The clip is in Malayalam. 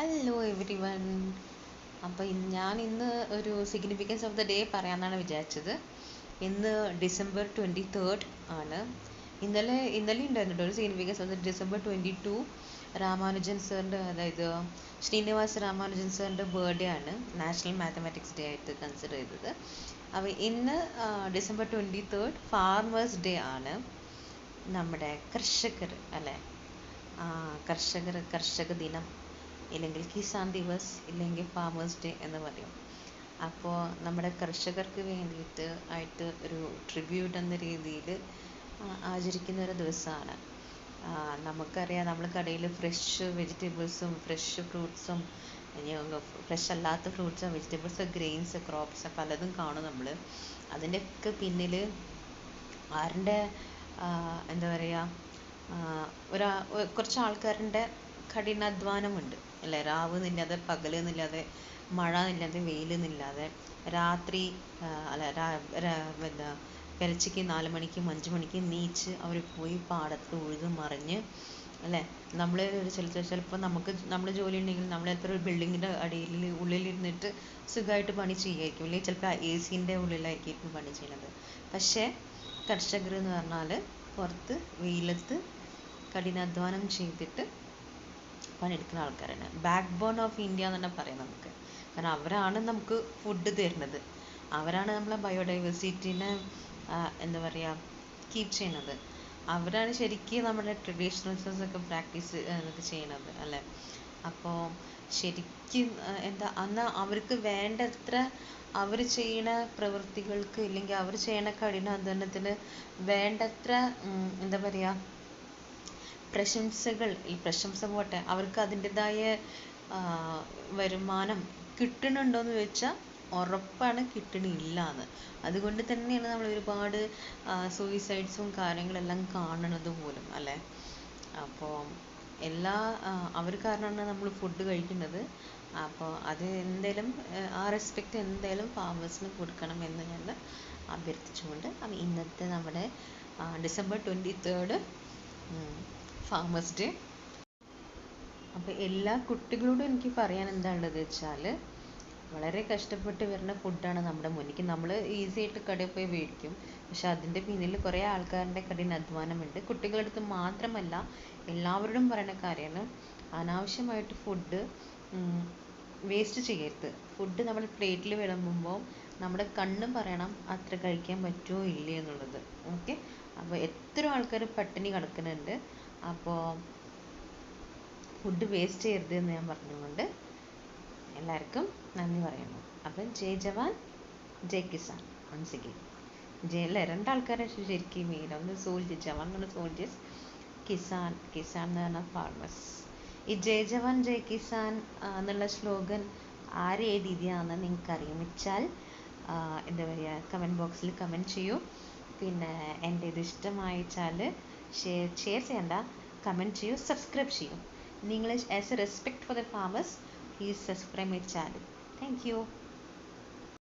ഹലോ എവരി വൺ അപ്പോൾ ഞാൻ ഇന്ന് ഒരു സിഗ്നിഫിക്കൻസ് ഓഫ് ദ ഡേ പറയാമെന്നാണ് വിചാരിച്ചത്. ഇന്ന് ഡിസംബർ ട്വന്റി തേർഡ് ആണ്. ഇന്നലെ ഇന്നലെ ഉണ്ടായിരുന്നു ഒരു significance of the December twenty two Ramanujan സാറിന്റെ അതായത് ശ്രീനിവാസ് രാമാനുജൻ സാറിന്റെ ബർത്ത്ഡേ ആണ്. നാഷണൽ മാത്തമാറ്റിക്സ് ഡേ ആയിട്ട് കൺസിഡർ ചെയ്തത്. അപ്പോൾ ഇന്ന് December twenty third farmers day ആണ്. നമ്മുടെ കർഷകർ അല്ലേ? കർഷകർ കർഷക ദിനം. ഇല്ലെങ്കിൽ കിസാൻ ദിവസ് ഇല്ലെങ്കിൽ ഫാമേഴ്സ് ഡേ എന്ന് പറയും. അപ്പോൾ നമ്മുടെ കർഷകർക്ക് വേണ്ടിയിട്ട് ആയിട്ട് ഒരു ട്രിബ്യൂട്ട് എന്ന രീതിയിൽ ആചരിക്കുന്ന ഒരു ദിവസമാണ്. നമുക്കറിയാം നമ്മൾ കടയിൽ ഫ്രഷ് വെജിറ്റബിൾസും ഫ്രഷ് ഫ്രൂട്ട്സും ഫ്രഷ് അല്ലാത്ത ഫ്രൂട്ട്സും വെജിറ്റബിൾസ് ഗ്രെയിൻസ് ക്രോപ്സ് പലതും കാണും നമ്മൾ അതിന്റെയൊക്കെ പിന്നിൽ ആരുടെ എന്താ പറയുക ഒരാ കുറച്ച് ആൾക്കാരുടെ കഠിനാധ്വാനമുണ്ട്. അല്ലേ? രാവ് എന്നില്ലാതെ പകൽ എന്നില്ലാതെ മഴ എന്നില്ലാതെ വെയിൽ എന്നില്ലാതെ രാത്രി അല്ല എന്താ പെരച്ചയ്ക്ക് നാല് മണിക്കും അഞ്ച് മണിക്കും നീച്ച് അവർ പോയി പാടത്ത് ഉഴുത് മറിഞ്ഞ് അല്ലേ? നമ്മൾ ചില ചിലപ്പോൾ നമുക്ക് നമ്മൾ ജോലി ഉണ്ടെങ്കിൽ നമ്മൾ ചിലപ്പോൾ ഒരു ബിൽഡിങ്ങിന്റെ അടിയിൽ ഉള്ളിലിരുന്നിട്ട് സുഖമായിട്ട് പണി ചെയ്യായിരിക്കും അല്ലെങ്കിൽ ചിലപ്പോൾ എ സിന്റെ ഉള്ളിലായിരിക്കും പണി ചെയ്യുന്നത്. പക്ഷേ കർഷകർ എന്ന് പറഞ്ഞാൽ പുറത്ത് വെയിലത്ത് കഠിനാധ്വാനം ചെയ്തിട്ട് പണിയെടുക്കുന്ന ആൾക്കാരാണ്. ബാക്ക് ബോൺ ഓഫ് ഇന്ത്യ എന്ന് തന്നെ പറയാം നമുക്ക്. കാരണം അവരാണ് നമുക്ക് ഫുഡ് തരുന്നത്. അവരാണ് നമ്മളെ ബയോഡൈവേഴ്സിറ്റിനെ എന്താ പറയുക കീപ്പ് ചെയ്യുന്നത്. അവരാണ് ശരിക്കും നമ്മുടെ ട്രഡീഷണൽസസ് ഒക്കെ പ്രാക്ടീസ് ഇതൊക്കെ ചെയ്യണത് അല്ലേ? അപ്പോൾ ശരിക്കും എന്താ അന്ന് അവർക്ക് വേണ്ടത്ര അവർ ചെയ്യണ പ്രവൃത്തികൾക്ക് ഇല്ലെങ്കിൽ അവർ ചെയ്യണ കഠിനാധ്വാനത്തിന് വേണ്ടത്ര എന്താ പറയുക പ്രശംസകൾ ഈ പ്രശംസ പോട്ടെ അവർക്ക് അതിന്റെതായ വരുമാനം കിട്ടണുണ്ടോയെന്ന് ചോദിച്ചാൽ ഉറപ്പാണ് കിട്ടണില്ല എന്ന് അതുകൊണ്ട് തന്നെയാണ് നമ്മൾ ഒരുപാട് സൂയിസൈഡ്സും കാര്യങ്ങളെല്ലാം കാണണത് പോലും അല്ലേ? അപ്പോൾ എല്ലാ അവർ കാരണമാണ് നമ്മൾ ഫുഡ് കഴിക്കുന്നത്. അപ്പോൾ അത് എന്തേലും ആ റെസ്പെക്റ്റ് എന്തേലും ഫാമേഴ്സിന് കൊടുക്കണം എന്ന് ഞാൻ അഭ്യർത്ഥിച്ചുകൊണ്ട് ഇന്നത്തെ നമ്മുടെ December twenty third farmers day അപ്പോൾ എല്ലാ കുട്ടികളോടും എനിക്ക് പറയാൻ എന്താണുള്ളത് വെച്ചാൽ വളരെ കഷ്ടപ്പെട്ട് വരുന്ന ഫുഡാണ് നമ്മുടെ മുന്നിലേക്ക് നമ്മൾ ഈസി ആയിട്ട് കടയിൽ പോയി മേടിക്കും. പക്ഷെ അതിന്റെ പിന്നിൽ കുറേ ആൾക്കാരുടെ കഠിനാധ്വാനമുണ്ട് കുട്ടികളുടെ അടുത്ത് മാത്രമല്ല എല്ലാവരോടും പറയുന്ന കാര്യമാണ് അനാവശ്യമായിട്ട് ഫുഡ് വേസ്റ്റ് ചെയ്യരുത്. ഫുഡ് നമ്മൾ പ്ലേറ്റിൽ വിളമ്പുമ്പോൾ നമ്മുടെ കണ്ണും പറയണം അത്ര കഴിക്കാൻ പറ്റുമോ ഇല്ലയോ എന്നുള്ളത്. ഓക്കെ അപ്പോൾ എത്ര ആൾക്കാർ പട്ടിണി കിടക്കുന്നുണ്ട് അപ്പോൾ ഫുഡ് വേസ്റ്റ് ചെയ്യരുത് എന്ന് ഞാൻ പറഞ്ഞുകൊണ്ട് എല്ലാവർക്കും നന്ദി പറയുന്നു. അപ്പം ജയ് ജവാൻ ജയ് കിസാൻ വൺസ് അഗെയിൻ ജയ് ആൾക്കാരെ രണ്ടാൾക്കാരെ ശരിക്കും മെയിൻ ഒന്ന് സോൾജേഴ്സ് ജവാൻ എന്ന് പറഞ്ഞ സോൾജേഴ്സ് കിസാൻ കിസാൻ എന്ന് പറഞ്ഞ ഫാർമേഴ്സ് ഈ ജയ് ജവാൻ ജയ് കിസാൻ എന്നുള്ള സ്ലോഗൻ ആര് എഴുതിയതാണെന്ന് നിങ്ങൾക്ക് അറിയിച്ചാൽ എന്താ പറയുക കമന്റ് ബോക്സിൽ കമന്റ് ചെയ്യൂ. പിന്നെ എന്റെ ഇത് ഇഷ്ടമായിച്ചാൽ ഷെയർ ചെയ്യണ്ട കമൻറ്റ് ചെയ്യൂ സബ്സ്ക്രൈബ് ചെയ്യൂ നിങ്ങൾ as a respect for the farmers please subscribe my channel thank you